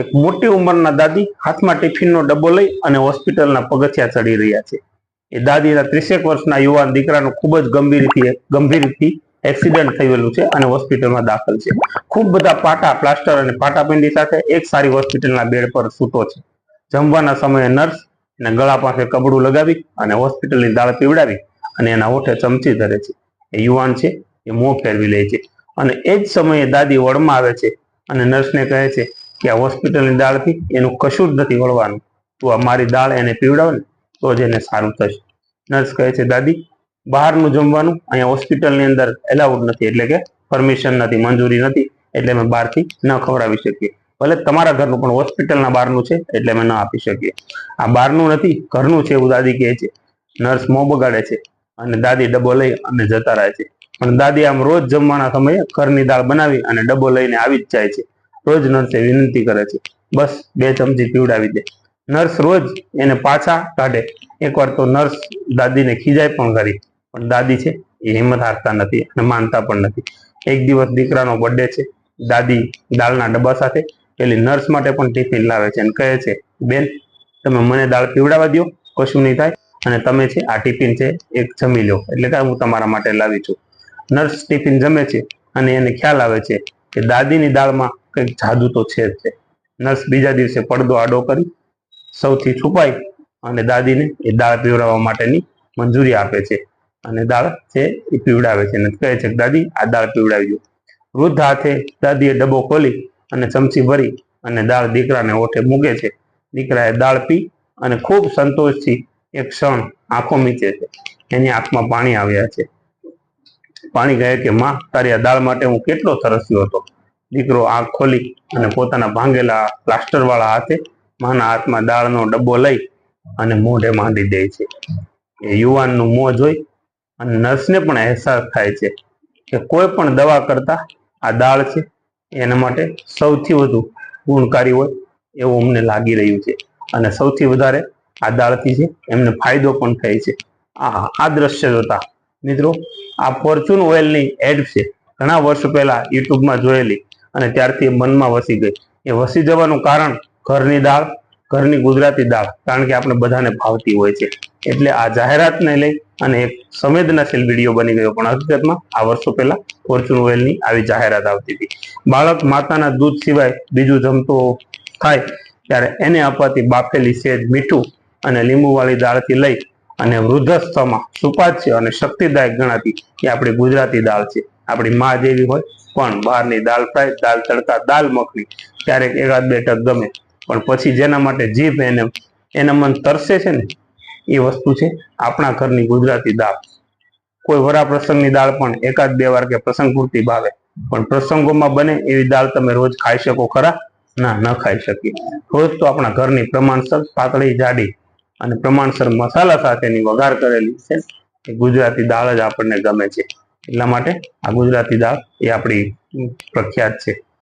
એક મોટી ઉંમરના દાદી હાથમાં ટિફિનનો ડબ્બો લઈ અને હોસ્પિટલના પગથિયા ચડી રહ્યા છે. એ દાદીના ત્રીસેક વર્ષના યુવાન દીકરાનું ખૂબ જ ગંભીરથી ગંભીરથી એક્સિડન્ટ થયેલું છે અને હોસ્પિટલમાં દાખલ છે. ખૂબ બધા પાટા, પ્લાસ્ટર અને પાટાપિંડી સાથે એક સારી હોસ્પિટલના બેડ પર સૂતો છે. જમવાના સમયે નર્સ અને ગળા પાસે કબડું લગાવી અને હોસ્પિટલની દાળ પીવડાવી અને એના ઓઠે ચમચી ધરે છે. એ યુવાન છે, એ મોં ફેરવી લે છે. અને એ જ સમયે દાદી વળમાં આવે છે અને નર્સને કહે છે કે આ હોસ્પિટલની દાળથી એનું કશું જ નથી વળવાનું. તું આ મારી દાળ એને પીવડાવ ને તો જ એને સારું થશે. નર્સ કહે છે, દાદી, બહારનું જમવાનું અહીંયા હોસ્પિટલની અંદર એલાઉડ નથી, એટલે કે પરમિશન નથી, મંજૂરી નથી, એટલે અમે બહારથી ન ખવડાવી શકીએ. ભલે તમારા ઘરનું પણ હોસ્પિટલના બહારનું છે, એટલે અમે ન આપી શકીએ. આ બહારનું નથી, ઘરનું છે એવું દાદી કહે છે. નર્સ મોં બગાડે છે અને દાદી ડબ્બો લઈ અને જતા રહે છે. પણ દાદી આમ રોજ જમવાના સમયે ઘરની દાળ બનાવી અને ડબ્બો લઈને આવી જ જાય છે. રોજ નર્સે વિનંતી કરે છે. બસ બે ચમચી પીવડાવી દે. નર્સ રોજ એને પાછા કાઢે. એકવાર તો નર્સ દાદીને ખીજાય પણ કરી. પણ દાદી છે એ હિંમત હારતા નથી અને માનતા પણ નથી. એક દિવસ દીકરાનો બર્થડે છે. દાદી દાળના ડબ્બા સાથે પેલી નર્સ માટે પણ ટિફિન લાવે છે અને કહે છે, બેન, તમે મને દાળ પીવડાવવા દો કશું નહીં થાય. અને તમે છે આ ટિફિન છે એક જમી લો. એટલે કે હું તમારા માટે લાવી છું. નર્સ ટિફિન જમે છે અને એને ખ્યાલ આવે છે કે દાદીની દાળમાં કંઈક જાદુ તો છે જ નર્સ બીજા દિવસે પડદો આડો કરી સૌથી છુપાઈ અને દાદીને એ દાળ પીવડાવવા માટેની મંજૂરી આપે છે. અને દાળ છે એ પીવડાવે છે અને કહે છે દાદી, આ દાળ પીવડાવી વૃદ્ધ હાથે દાદીએ ડબ્બો ખોલી અને ચમચી ભરી અને દાળ દીકરાને ઓઠે મૂકે છે. દીકરાએ દાળ પી અને ખૂબ સંતોષથી એક ક્ષણ આંખો મીચે છે. એની આંખમાં પાણી આવ્યા છે. પાણી કહે કે, માં, તારી આ દાળ માટે હું કેટલો તરસ્યો હતો. દીકરો આંખ ખોલી અને પોતાના ભાંગેલા પ્લાસ્ટર વાળા હાથે માના હાથમાં દાળનો ડબ્બો લઈ અને મોઢે માંડી દે છે. એ યુવાનનું મોં જોઈ અને નર્સને પણ અહેસાસ થાય છે કે કોઈ પણ દવા કરતા આ દાળ છે, એના માટે સૌથી વધુ ગુણકારી હોય એવું અમને લાગી રહ્યું છે. અને સૌથી વધારે આ દાળથી છે એમને ફાયદો પણ થાય છે. આ આ દ્રશ્ય જોતા મિત્રો, આ ફોર્ચ્યુન ઓઇલની એડ છે. ઘણા વર્ષ પહેલા યુટ્યુબમાં જોયેલી અને ત્યારથી મનમાં વસી ગઈ. એ વસી જવાનું કારણ ઘરની દાળ, ઘરની ગુજરાતી દાળ, કારણ કે આપણે બધાને ભાવતી હોય છે. એટલે આ જાહેરાતને લઈ અને એક સંવેદનાશીલ વીડિયો બની ગયો. પણ હકીકતમાં આ વર્ષો પહેલા ફોર્ચ્યુન ઓઇલની આવી જાહેરાત આવતી હતી. બાળક માતાના દૂધ સિવાય બીજું જમતો થાય ત્યારે એને અપાતી બાફેલી સેજ મીઠું અને લીંબુવાળી દાળથી લઈ અને વૃદ્ધસ્થમાં સુપાચ્ય અને શક્તિદાયક ગણાતી એ આપણી ગુજરાતી દાળ છે. આપણી માં જેવી હોય, પણ બહારની દાલ ફ્રાય, દાલ તડકા, દાલ મખની, ક્યારેક એકાદ બે ટક ગમે. પણ પછી જેના માટે જીભ એને, એના મન તરસે છે ને, એ વસ્તુ છે આપણા ઘરની ગુજરાતી દાળ. કોઈ વરા પ્રસંગની દાળ પણ એકાદ બે વાર કે પ્રસંગ પૂરતી ભાવે. પણ પ્રસંગોમાં બને એવી દાળ તમે રોજ ખાઈ શકો ખરા? ના, ન ખાઈ શકીએ. રોજ તો આપણા ઘરની પ્રમાણસર પાતળી જાડી અને પ્રમાણસર મસાલા સાથેની વઘાર કરેલી છે. ગુજરાતી દાળ જ આપણને ગમે છે. એટલા માટે આ ગુજરાતી દાળ એ આપણી પ્રખ્યાત છે.